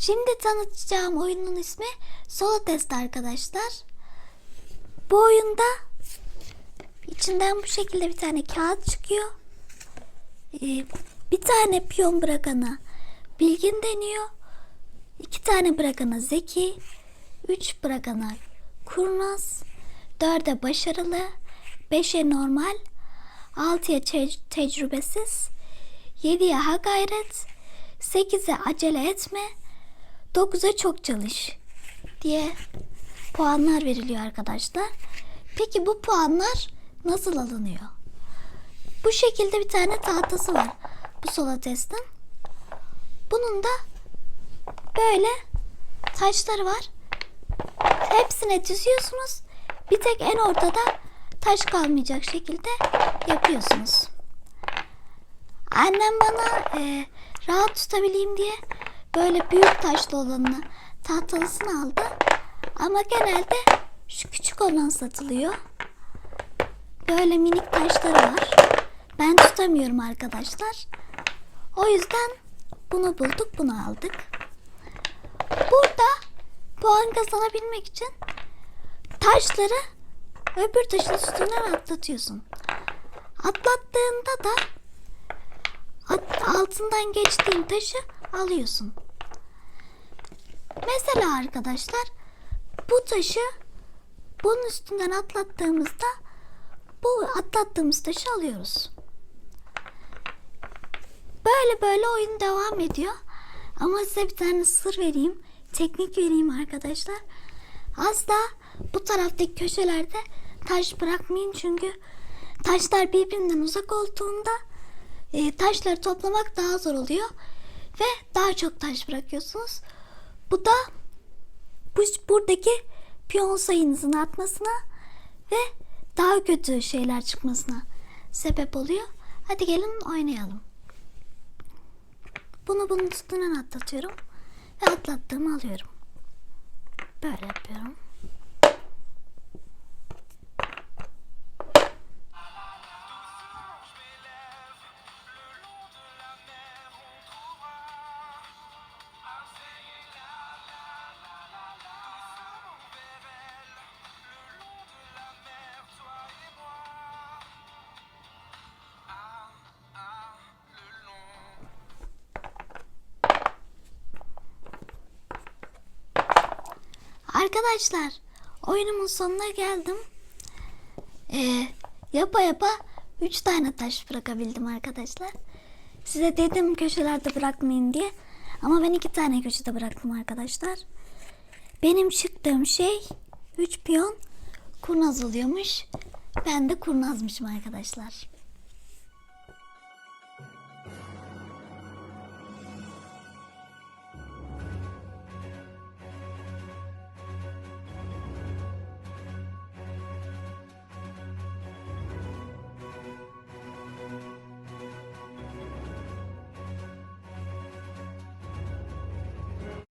Şimdi tanıtacağım oyunun ismi Solo Test arkadaşlar. Bu oyunda içinden bu şekilde bir tane kağıt çıkıyor. Ee, bir tane piyon bırakana bilgin deniyor. İki tane bırakana zeki. Üç bırakana kurnaz. Dörde başarılı. Beşe normal. Altıya te- tecrübesiz. Yediye ha gayret. Sekize acele etme. Dokuza çok çalış diye puanlar veriliyor arkadaşlar. Peki bu puanlar nasıl alınıyor? Bu şekilde bir tane tahtası var bu sola testin. Bunun da böyle taşları var. Hepsine düzüyorsunuz. Bir tek en ortada taş kalmayacak şekilde yapıyorsunuz. Annem bana e, rahat tutabileyim diye böyle büyük taşlı olanını tahtalısını aldı. Ama genelde şu küçük olan satılıyor. Böyle minik taşları var. Ben tutamıyorum arkadaşlar. O yüzden bunu bulduk, bunu aldık. Burada puan kazanabilmek için taşları öbür taşın üstünden atlatıyorsun. Atlattığında da altından geçtiğin taşı alıyorsun. Mesela arkadaşlar bu taşı bunun üstünden atlattığımızda bu atlattığımız taşı alıyoruz. Böyle böyle oyun devam ediyor. Ama size bir tane sır vereyim. Teknik vereyim arkadaşlar. Asla bu taraftaki köşelerde taş bırakmayın çünkü taşlar birbirinden uzak olduğunda e, taşları toplamak daha zor oluyor ve daha çok taş bırakıyorsunuz. Bu da bu buradaki piyon sayınızın artmasına ve daha kötü şeyler çıkmasına sebep oluyor. Hadi gelin oynayalım. Bunu bunun üstünden atlatıyorum ve atlattığımı alıyorum. Böyle yapıyorum. Arkadaşlar oyunumun sonuna geldim. Ee, yapa yapa 3 tane taş bırakabildim arkadaşlar. Size dedim köşelerde bırakmayın diye. Ama ben 2 tane köşede bıraktım arkadaşlar. Benim çıktığım şey 3 piyon kurnaz oluyormuş. Ben de kurnazmışım arkadaşlar.